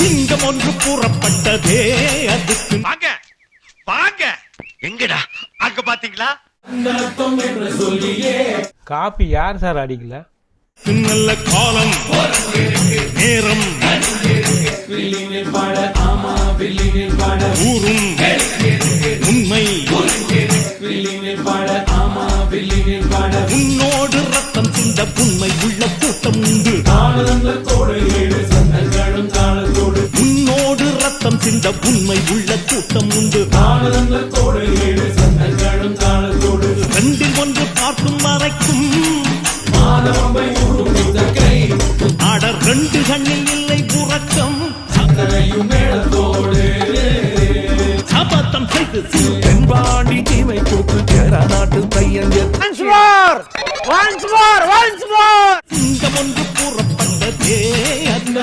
சிங்கம் ஒன்று கூறப்பட்டதே அதுக்கு வாங்க வாங்க எங்கடா? அங்க பாத்தீங்களா? காப்பி யார் சார் அடிக்கல? நல்ல காலம். நேரம். ஊரும். உண்மை. உன்னோடு ரத்தம் சிந்த உண்மை உள்ள கூட்டம் உண்டு. ரத்தம் சிந்த உண்மை உள்ள கூட்டம் உண்டு. ரெண்டில் ஒன்று பார்க்கும் வரைக்கும் ஆட ரெண்டு கண்ணில் இல்லை உறக்கம். சபத்தம் செய்து தென்பாண்டி தீமை கூட்டு சேர நாட்டு பையன் ஒன்று கூறப்பட்டதே அந்த